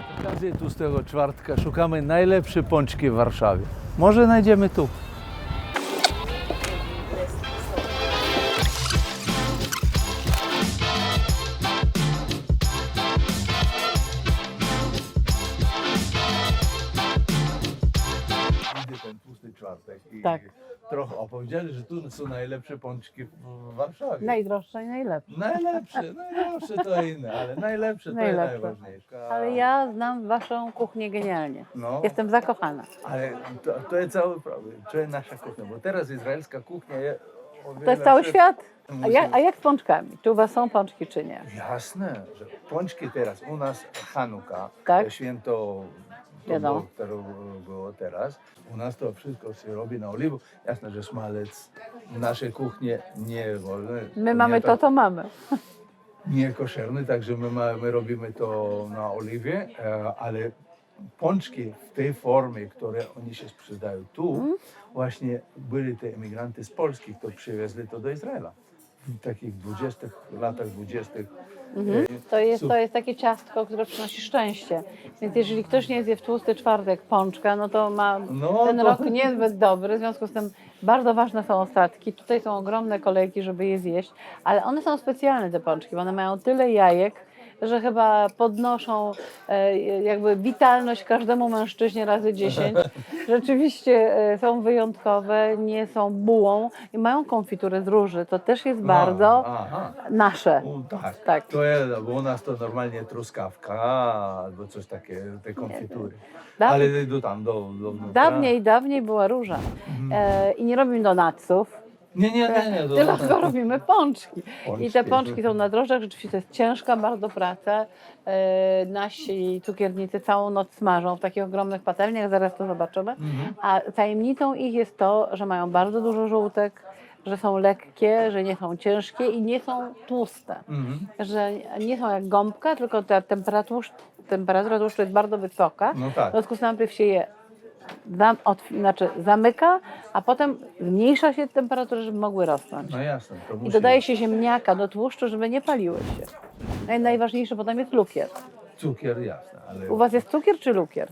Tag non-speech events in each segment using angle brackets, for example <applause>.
Z okazji tłustego czwartka szukamy najlepsze pączki w Warszawie. Może znajdziemy tu. Czwartek i Tak. trochę opowiedzieli, że tu są najlepsze pączki w Warszawie. Najdroższe i najlepsze. Najlepsze, najlepsze to inne, ale najlepsze to Najlepsze. jest najważniejsze. Ale ja znam waszą kuchnię genialnie. No, Jestem zakochana. ale to, to jest cały problem. To jest nasza kuchnia, bo teraz izraelska kuchnia jest o To wiele jest cały szybciej. świat. A jak, a jak z pączkami? Czy u was są pączki, czy nie? Jasne, że pączki teraz, u nas Hanuka, Tak. to święto, to Wiadomo. było, które było teraz, u nas to wszystko się robi na oliwu. Jasne, że smalec w naszej kuchni nie wolny. My mamy nie to, tak- to mamy. nie koszerny, także my, ma, my robimy to na oliwie, e, ale pączki w tej formie, które oni się sprzedają tu, Mhm. właśnie byli te emigranty z Polski, którzy przywieźli to do Izraela. W takich 20 latach 20. Mhm. e, To jest, to jest takie ciastko, które przynosi szczęście. Więc jeżeli ktoś nie zje w tłusty czwartek pączka, no to ma No, ten to- rok niezbyt dobry. W związku z tym bardzo ważne są ostatki. Tutaj są ogromne kolejki, żeby je zjeść, ale one są specjalne te pączki, bo one mają tyle jajek, że chyba podnoszą e, jakby witalność każdemu mężczyźnie razy 10. <laughs> Rzeczywiście e, są wyjątkowe, nie są bułą i mają konfiturę z róży. To też jest bardzo No, aha. nasze. U, tak, Tak. To jest, bo u nas to normalnie truskawka albo coś takiego, te konfitury. Daw- Ale do tam, do, do wnętrza. Dawniej, dawniej była róża. E, I nie robimy donatców, Nie, nie, nie, nie. Do, tylko robimy pączki. I te pączki są na drożdżach, rzeczywiście to jest ciężka bardzo praca. E, nasi cukiernicy całą noc smażą w takich ogromnych patelniach, zaraz to zobaczymy. Mhm. A tajemnicą ich jest to, że mają bardzo dużo żółtek, że są lekkie, że nie są ciężkie i nie są tłuste. Mhm. Że nie są jak gąbka, tylko ta temperatura, temperatura tłuszczu jest bardzo wysoka. No W tak. związku z tym najpierw się je zam, otw- znaczy zamyka, a potem zmniejsza się temperaturę, żeby mogły rosnąć. No jasne. To I musi dodaje się ziemniaka do tłuszczu, żeby nie paliły się. No i najważniejsze potem jest lukier. Cukier, jasne, ale U was jest cukier czy lukier?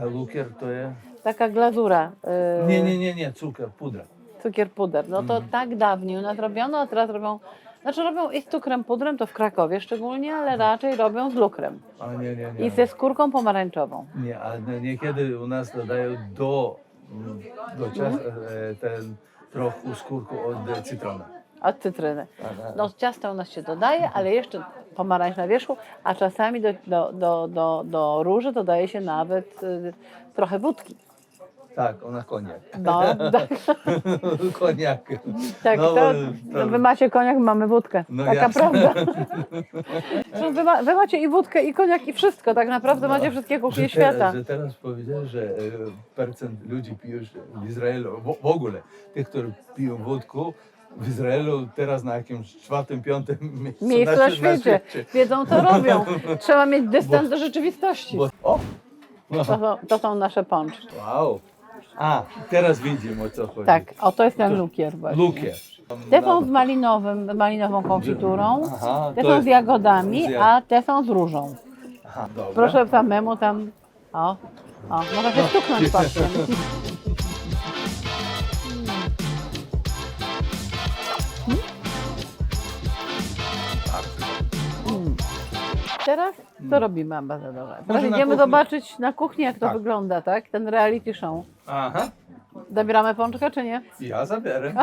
a lukier to jest... Taka glazura. yy, Nie, nie, nie, nie, cukier, pudra. Cukier puder. No to tak dawniej u nas robiono, a teraz robią. Znaczy robią i z cukrem pudrem, to w Krakowie szczególnie, ale raczej robią z lukrem. Nie, nie, nie. I ze skórką pomarańczową. Nie, a nie- niekiedy u nas dodają do, do czas, Mhm. e, ten trochę skórku od cytrona. Od cytryny. Tak, tak. No ciasto u nas się dodaje, ale jeszcze pomarańcz na wierzchu, a czasami do, do, do, do, do róży dodaje się nawet y, trochę wódki. Tak, ona koniak. No, tak, <laughs> koniak. tak No, to, bo no, wy macie koniak, my mamy wódkę. No Taka jasne. prawda. Zresztą <laughs> wy, ma, wy macie i wódkę, i koniak, i wszystko. Tak naprawdę macie wszystkie kuchnie świata. Że teraz powiedziałeś, że e, procent ludzi piją w Izraelu, w, w ogóle, tych, którzy piją wódkę, w Izraelu teraz na jakimś czwartym, piątym miejscu, Miejscu na świecie. Wiedzą, co <laughs> robią. Trzeba mieć dystans do rzeczywistości. Bo, o, To są, to są nasze pączki. wow. A, teraz widzimy o co chodzi. Tak, o to jest ten lukier właśnie. Lukier. Te są z malinowym, malinową konfiturą, Aha, te to są jest- z jagodami, z a te są z różą. Aha, dobra. Proszę samemu tam, o, o, można się stuknąć paskiem. <laughs> Teraz co robimy, ambasadorze? Teraz Może na idziemy kuchnię. zobaczyć na kuchni, jak to Tak. wygląda, tak? Ten reality show. Aha, Zabieramy pączkę, czy nie? ja zabierę. <laughs>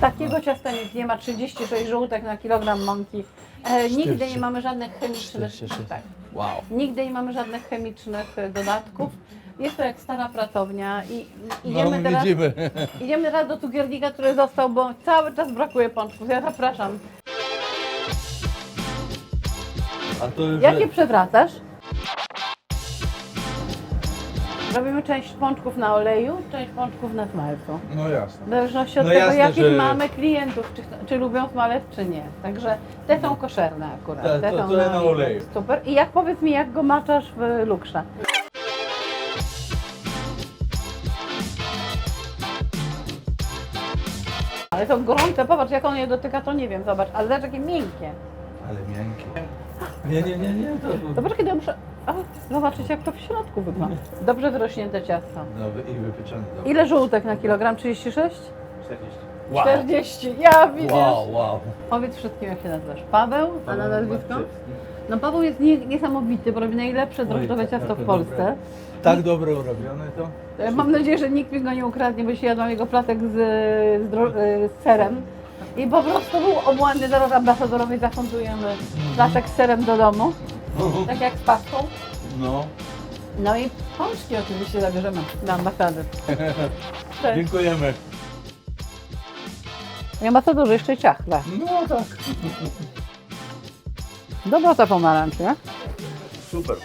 Takiego ciasta nikt nie ma 36 żółtek na kilogram mąki. E, nigdy nie mamy żadnych chemicznych. 46. Tak. Wow. Nigdy nie mamy żadnych chemicznych e, dodatków. Jest to jak stara pracownia i i idziemy, no, teraz, widzimy. idziemy teraz do cukiernika, który został, bo cały czas brakuje pączków. Ja zapraszam. A to już... Jakie przewracasz? Robimy część pączków na oleju, część pączków na smalcu. No jasne. W zależności od No tego, jasne, jakich że- mamy klientów, czy, czy lubią smalec, czy nie. Także te są koszerne akurat. Tak, te to- są to na oleju. Super. I jak powiedz mi, jak go maczasz w lukrze? Ale są gorące, popatrz jak on je dotyka, to nie wiem, zobacz, ale zobacz jakie miękkie. Ale miękkie. Nie, nie, nie, nie. To, To poczekaj, dobrze. O, zobaczyć jak to w środku wygląda. Dobrze wyrośnięte ciasto. no i wypieczone. dobra. Ile żółtek na kilogram? 36? 40. Wow. 40. Ja widzisz. Wow, wow. Powiedz wszystkim jak się nazywasz. Paweł? A na nazwisko? No Paweł jest nie, niesamowity, bo robi najlepsze drożdżowe tak, ciasto w tak, Polsce. dobre. Tak dobrze urobione to? E, Mam nadzieję, że nikt mi go nie ukradnie, bo się jadłam jego placek z, z, e, z serem. I po prostu był obłędny, zaraz ambasadorowi zafundujemy placek z serem do domu, tak jak z pastą. No. No i pączki oczywiście zabierzemy ambasady. Cześć. <laughs> Dziękujemy. I ambasadorze jeszcze ciach, da. No tak. Dobra ta pomarańcz, nie? Super.